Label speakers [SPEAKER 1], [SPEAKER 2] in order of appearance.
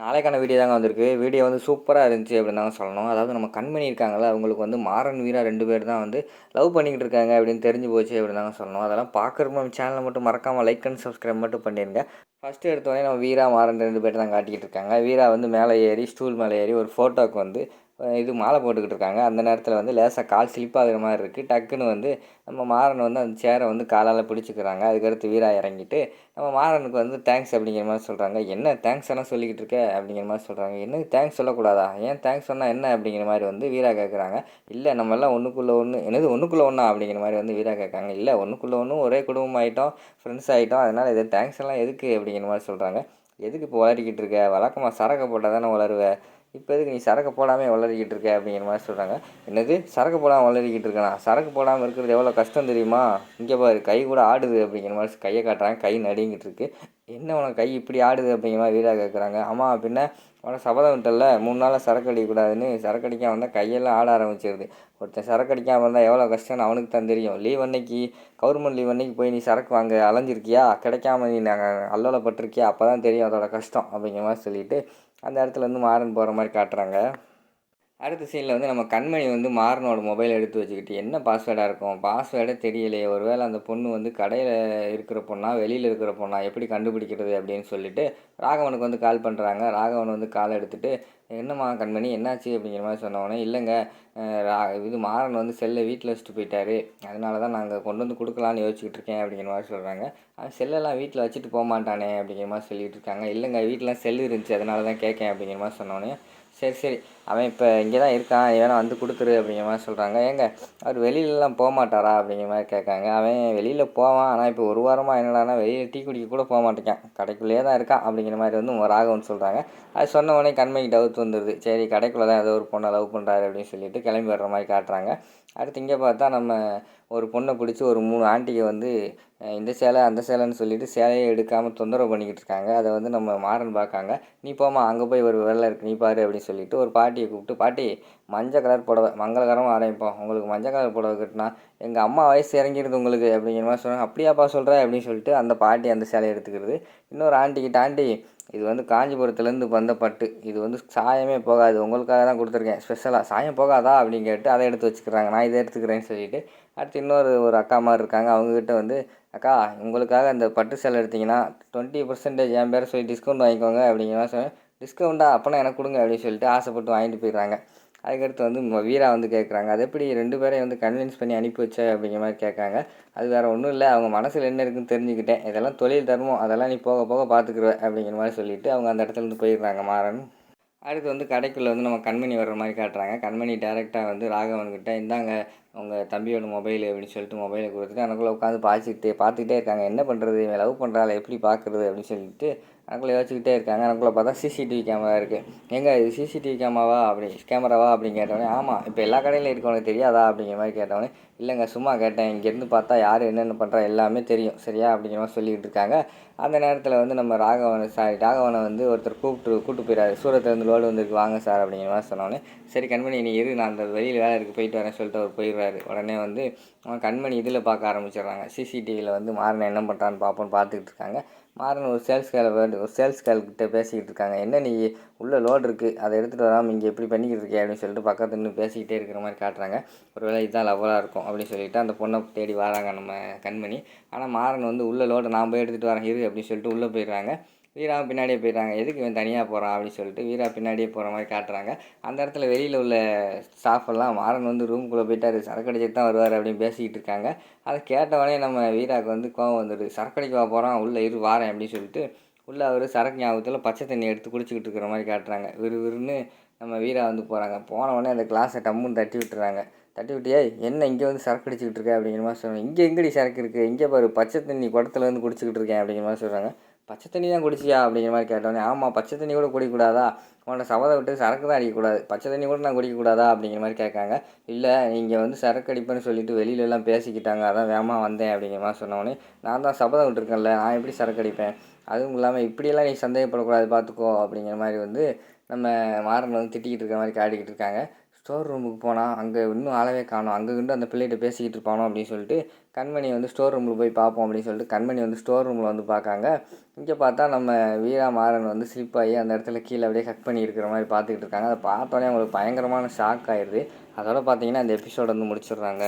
[SPEAKER 1] நாளைக்கான வீடியோ தாங்க வந்திருக்கு. வீடியோ வந்து சூப்பராக இருந்துச்சு அப்படின்னு தாங்க சொல்லணும். அதாவது நம்ம கண்மணி இருக்காங்கல்ல அவங்களுக்கு வந்து மாறன் வீரா ரெண்டு பேர் தான் வந்து லவ் பண்ணிக்கிட்டு இருக்காங்க அப்படின்னு தெரிஞ்சு போச்சு அப்படின்னு தாங்க சொல்லணும். அதெல்லாம் பார்க்குறப்ப நம்ம சேனலை மட்டும் மறக்காமல் லைக் அண்ட் சப்ஸ்கிரைப் மட்டும் பண்ணிடுங்க ஃபஸ்ட்டு எடுத்தோடனே நம்ம வீரா மாறன் ரெண்டு பேர் தான் காட்டிக்கிட்டு இருக்காங்க. வீரா வந்து மேலே ஏறி ஸ்டூல் மேலே ஏறி ஒரு ஃபோட்டோக்கு வந்து இது மாலை போட்டுக்கிட்டு இருக்காங்க. அந்த நேரத்தில் வந்து லேசாக கால் ஸ்லிப்பாகிற மாதிரி இருக்குது டக்குன்னு வந்து நம்ம மாறன் வந்து அந்த சேரை வந்து காலால் பிடிச்சிக்கிறாங்க. அதுக்கடுத்து வீரா இறங்கிட்டு நம்ம மாறனுக்கு வந்து தேங்க்ஸ் அப்படிங்கிற மாதிரி சொல்கிறாங்க என்ன தேங்க்ஸ் எல்லாம் சொல்லிக்கிட்டு இருக்க? அப்படிங்கிற மாதிரி சொல்கிறாங்க என்ன தேங்க்ஸ் சொல்லக்கூடாதா? ஏன் தேங்க்ஸ் சொன்னால் என்ன? அப்படிங்கிற மாதிரி வந்து வீரா கேட்குறாங்க இல்லை நம்ம எல்லாம் ஒன்றுக்குள்ளே ஒன்று என்னது ஒன்றுக்குள்ளே ஒன்றா அப்படிங்கிற மாதிரி வந்து வீரா கேட்காங்க இல்லை ஒன்றுக்குள்ளே ஒன்று ஒரே குடும்பம் ஆகிட்டோம் ஃப்ரெண்ட்ஸ் ஆகிட்டோம் அதனால் இது தேங்க்ஸ் எல்லாம் எதுக்கு? அப்படிங்கிற மாதிரி சொல்கிறாங்க எதுக்கு இப்போ வளரிக்கிட்டு இருக்க? வழக்கமாக சரக்கை போட்டால் தானே வளருவேன் இப்போ எதுக்கு நீ சரக்கு போடாமல் வளரிக்கிட்டு இருக்க அப்படிங்கிற மாதிரி சொல்கிறாங்க என்னது? சரக்கு போடாமல் வளரிக்கிட்டு இருக்கேனா? சரக்கு போடாமல் இருக்கிறது எவ்வளோ கஷ்டம் தெரியுமா? இங்கே பாரு கை கூட ஆடுது அப்படிங்கிற மாதிரி கையை காட்டுறாங்க. கை நடுங்கிட்டு இருக்கு. என்ன உனக்கு கை இப்படி ஆடுது அப்படிங்கிற மாதிரி வீடாக கேட்குறாங்க ஆமாம் அப்படின்னா உனக்கு சபதம் விட்டல மூணு நாளாக சரக்கு அடிக்கக்கூடாதுன்னு சரக்கு அடிக்காம வந்தால் கையெல்லாம் ஆட ஆரம்பிச்சிருது. ஒருத்தன் சரக்கு அடிக்காமல் இருந்தால் எவ்வளோ கஷ்டம்னு அவனுக்கு தான் தெரியும். லீவ் அன்னைக்கு கவர்மெண்ட் லீவ் அன்னைக்கு போய் நீ சரக்கு வாங்க அலைஞ்சிருக்கியா? கிடைக்காம நீ நாங்கள் அல்லோலப்பட்டிருக்கியா அப்போ தான் தெரியும் அதோட கஷ்டம் அப்படிங்கிற மாதிரி சொல்லிட்டு அந்த இடத்துலேருந்து மாறன் போகிற மாதிரி காட்டுறாங்க. அடுத்த சீனில் வந்து நம்ம கண்மணி வந்து மாறனோட மொபைல் எடுத்து வச்சுக்கிட்டு என்ன பாஸ்வேர்டாக இருக்கும்? பாஸ்வேர்டே தெரியலையே. ஒருவேளை அந்த பொண்ணு வந்து கடையில் இருக்கிற பொண்ணா? வெளியில் இருக்கிற பொண்ணா? எப்படி கண்டுபிடிக்கிறது? அப்படின்னு சொல்லிட்டு ராகவனுக்கு வந்து கால் பண்ணுறாங்க ராகவன் வந்து கால் எடுத்துகிட்டு என்னம்மா கண்மணி என்னாச்சு அப்படிங்கிற மாதிரி சொன்னவொடனே இல்லைங்க இது மாறன் வந்து செல்லை வீட்டில் வச்சுட்டு போயிட்டாரு. அதனால தான் நாங்கள் கொண்டு வந்து கொடுக்கலான்னு யோசிச்சுக்கிட்டு இருக்கேன் அப்படிங்கிற மாதிரி சொல்கிறாங்க அவன் செல்லெல்லாம் வீட்டில் வச்சுட்டு போக மாட்டானே அப்படிங்கிற மாதிரி சொல்லிகிட்டு இருக்காங்க. இல்லைங்க வீட்டிலாம் செல் இருந்துச்சு அதனால தான் கேட்கேன் அப்படிங்கிற மாதிரி சொன்னோடனே சரி சரி. அவன் இப்போ இங்கே தான் இருக்கான் வேணால் வந்து கொடுத்துரு அப்படிங்கிற மாதிரி சொல்கிறாங்க ஏங்க அவர் வெளியிலலாம் போக மாட்டாரா அப்படிங்கிற மாதிரி கேட்காங்க. அவன் வெளியில் போவான். ஆனால் இப்போ ஒரு வாரமாக என்னடானா வெளியில் டீ குடிக்க கூட போக மாட்டேங்கான் கடைக்குள்ளேயே தான் இருக்கான் அப்படிங்கிற மாதிரி வந்து ராகவன் சொல்கிறாங்க அது சொன்ன உடனே கண்மைக்கு டவுட் வந்துடுது சரி கடைக்குள்ளே தான் ஏதோ ஒரு பொண்ணை லவ் பண்ணுறாரு அப்படின்னு சொல்லிட்டு கிளம்பி வர்ற மாதிரி காட்டுறாங்க. அடுத்து இங்கே பார்த்தா நம்ம ஒரு பொண்ணை பிடிச்சி ஒரு மூணு ஆண்டிகை வந்து இந்த சேலை அந்த சேலைன்னு சொல்லிட்டு சேலையை எடுக்காமல் தொந்தரவு பண்ணிக்கிட்டு இருக்காங்க. அதை வந்து நம்ம மாறன் பார்க்காங்க. நீ போமா அங்கே போய் ஒரு வெள்ளை இருக்கு நீ பாரு அப்படின்னு சொல்லிட்டு ஒரு பாட்டியை கூப்பிட்டு பாட்டி மஞ்சள் கலர் புடவை மங்களகரமாக ஆரம்பிப்போம். உங்களுக்கு மஞ்சள் கலர் புடவை கட்டினா எங்கள் அம்மா வயசு இறங்கிடுது உங்களுக்கு அப்படிங்கிற மாதிரி சொன்னாங்க. அப்படியாப்பா சொல்கிறேன் அப்படின்னு சொல்லிட்டு அந்த பாட்டி அந்த சேலையை எடுத்துக்கிறது. இன்னொரு ஆண்டிக்கிட்ட ஆண்டி இது வந்து காஞ்சிபுரத்துலேருந்து வந்த பட்டு. இது வந்து சாயமே போகாது. உங்களுக்காக தான் கொடுத்துருக்கேன். ஸ்பெஷலாக சாயம் போகாதா? அப்படின்னு கேட்டு அதை எடுத்து வச்சுக்கிறாங்க. நான் இதை எடுத்துக்கிறேன்னு சொல்லிட்டு அடுத்து இன்னொரு ஒரு அக்கா மாதிரி இருக்காங்க. அவங்கக்கிட்ட வந்து அக்கா உங்களுக்காக இந்த பட்டு சேலை எடுத்தீங்கன்னா டுவெண்ட்டி பர்சன்டேஜ் என் பேரை சொல்லி டிஸ்கவுண்ட் வாங்கிக்கோங்க அப்படிங்கிற சொன்னேன். டிஸ்கவுண்ட்டா அப்போனா எனக்கு கொடுங்க அப்படின்னு சொல்லிட்டு ஆசைப்பட்டு வாங்கிட்டு போயிடுறாங்க. அதுக்கடுத்து வந்து வீரா வந்து கேட்குறாங்க அது எப்படி ரெண்டு பேரையும் வந்து கன்வின்ஸ் பண்ணி அனுப்பி வச்ச? அப்படிங்கிற மாதிரி கேட்காங்க அது வேறு ஒன்றும் இல்லை. அவங்க மனசில் என்ன இருக்குன்னு தெரிஞ்சுக்கிட்டேன். இதெல்லாம் தொழில் தர்மம். அதெல்லாம் நீ போக போக பார்த்துக்குருவ அப்படிங்கிற மாதிரி சொல்லிவிட்டு அவங்க அந்த இடத்துல இருந்து போயிடுறாங்க மாறன். அடுத்து வந்து கடைக்குள்ளே வந்து நம்ம கண்மணி வர்ற மாதிரி காட்டுறாங்க. கண்மணி டேரெக்டாக வந்து ராகவன்கிட்ட இந்தாங்க அவங்க தம்பியோட மொபைல் அப்படின்னு சொல்லிட்டு மொபைலை கொடுத்துட்டு எனக்குள்ளே உட்காந்து பார்த்துக்கிட்டே பார்த்துக்கிட்டே இருக்காங்க. என்ன பண்ணுறது இவன் லவ் பண்ணுறாள் எப்படி பார்க்குறது அப்படின்னு சொல்லிட்டு எனக்குள்ளே யோசிச்சுக்கிட்டே இருக்காங்க. எனக்குள்ளே பார்த்தா சிசிடிவி கேமரா இருக்குது எங்கே இது? சிசிடிவி கேமராவா அப்படி கேமராவா அப்படின்னு கேட்டவொடனே ஆமாம் இப்போ எல்லா கடையிலும் இருக்கவனுக்கு தெரியாதா அப்படிங்கிற மாதிரி கேட்டவொடனே இல்லைங்க சும்மா கேட்டேன். இங்கேருந்து பார்த்தா யார் என்னென்ன பண்ணுறா எல்லாமே தெரியும். சரியா? அப்படிங்கிற மாதிரி சொல்லிக்கிட்டு இருக்காங்க. அந்த நேரத்தில் வந்து நம்ம ராகவனை சாரி ராகவனை வந்து ஒருத்தர் கூப்பிட்டு கூப்பிட்டு போயிடாரு சூரத்துலேருந்து லோடு வந்துருக்கு. வாங்க சார் அப்படிங்கிற மாதிரி சொன்னோடனே சரி கண்மணி நீ இரு நான் அந்த வெளியில் வேலை இருக்குது போயிட்டு வரேன் சொல்லிட்டு அவர் போயிடுறாரு உடனே வந்து அவன் கண்மணி இதில் பார்க்க ஆரம்பிச்சிடுறாங்க. சிசிடிவியில் வந்து மாறன் என்ன பண்ணுறான்னு பார்ப்போன்னு பார்த்துக்கிட்டு இருக்காங்க. மாறன் ஒரு சேல்ஸ் கேல ஒரு சேல்ஸ் கேல்கிட்ட பேசிக்கிட்டு இருக்காங்க. என்ன நீ உள்ளே லோடு இருக்குது அதை எடுத்துகிட்டு வராமல் இங்கே எப்படி பண்ணிக்கிட்டு இருக்கே அப்படின்னு சொல்லிட்டு பக்கத்து நின்று பேசிக்கிட்டே இருக்கிற மாதிரி காட்டுறாங்க. ஒருவேளை இதுதான் லவ்வராக இருக்கும் அப்படின்னு சொல்லிட்டு அந்த பொண்ணை தேடி வராங்க நம்ம கண்மணி. ஆனால் மாறன் வந்து உள்ளே லோடை நான் போய் எடுத்துகிட்டு வரேன். இரு அப்படின்னு சொல்லிட்டு உள்ளே போயிடுறாங்க. வீரா பின்னாடியே போயிடுறாங்க. எதுக்கு இவன் தனியாக போகிறான் அப்படின்னு சொல்லிட்டு வீரா பின்னாடியே போகிற மாதிரி காட்டுறாங்க. அந்த இடத்துல வெளியில் உள்ள ஸ்டாஃப் எல்லாம் மாறன் வந்து ரூம்குள்ளே போயிட்டாரு. சரக்கு அடிச்சுட்டு தான் வருவார் அப்படின்னு பேசிக்கிட்டு இருக்காங்க. அதை கேட்டவொடனே நம்ம வீராவுக்கு வந்து கோவம் வந்துடுது. சரக்கு அடிக்க போகிறான் உள்ளே இரு வாரேன் அப்படின்னு சொல்லிட்டு உள்ளே அவர் சரக்கு ஞாபகத்தில் பச்சை தண்ணி எடுத்து குடிச்சிக்கிட்டு இருக்கிற மாதிரி காட்டுறாங்க. விறுவிறுன்னு நம்ம வீரா வந்து போகிறாங்க போன உடனே அந்த கிளாஸை டம்முன்னு தட்டி விட்டுறாங்க. தட்டி விட்டு என்ன இங்கே வந்து சரக்கு அடிச்சுக்கிட்டு இருக்க? அப்படிங்கிற மாதிரி சொல்கிறாங்க இங்கே எங்கடி சரக்கு இருக்குது இங்கே பாரு பச்சை தண்ணி குடத்துல வந்து குடிச்சிக்கிட்டு இருக்கேன் அப்படிங்கிற மாதிரி சொல்கிறாங்க பச்சை தண்ணி தான் குடிச்சியா அப்படிங்கிற மாதிரி கேட்டோன்னே ஆமாம் பச்சை தண்ணி கூட குடிக்கக்கூடாதா? உன்னை சவதை விட்டு சரக்கு தான் அடிக்கக்கூடாது. பச்சை தண்ணி கூட நான் குடிக்கக்கூடாதா? அப்படிங்கிற மாதிரி கேட்காங்க. இல்லை நீங்கள் வந்து சரக்கு அடிப்பேன்னு சொல்லிட்டு வெளியிலலாம் பேசிக்கிட்டாங்க. அதான் வேகமாக வந்தேன் அப்படிங்கிற மாதிரி சொன்னோடனே நான் தான் சபதம் விட்டுருக்கேன்ல நான் எப்படி சரக்கு அடிப்பேன்? அதுவும் இல்லாமல் இப்படியெல்லாம் நீ சந்தேகப்படக்கூடாது பார்த்துக்கோ அப்படிங்கிற மாதிரி வந்து நம்ம மாறன் வந்து திட்டிக்கிட்டு இருக்கிற மாதிரி காட்டிக்கிட்டு இருக்காங்க. ஸ்டோர் ரூமுக்கு போனால் அங்கே இன்னும் ஆளவே காணும். அங்கே இருந்து அந்த பிள்ளைகிட்ட பேசிக்கிட்டு இருப்பானோ அப்படின்னு சொல்லிட்டு கண்மணி வந்து ஸ்டோர் ரூமில் போய் பார்ப்போம் அப்படின்னு சொல்லிட்டு கண்மணி வந்து ஸ்டோர் ரூமில் வந்து பார்க்காங்க. இங்கே பார்த்தா நம்ம வீரா மாறன் வந்து ஸ்லிப் ஆகி அந்த இடத்துல கீழே அப்படியே கட் பண்ணி இருக்கிற மாதிரி பார்த்துக்கிட்டு இருக்காங்க. அதை பார்த்தோன்னே அவங்களுக்கு பயங்கரமான ஷாக் ஆயிடுது. அதோட பார்த்தீங்கன்னா அந்த எபிசோட் வந்து முடிச்சிடுறாங்க.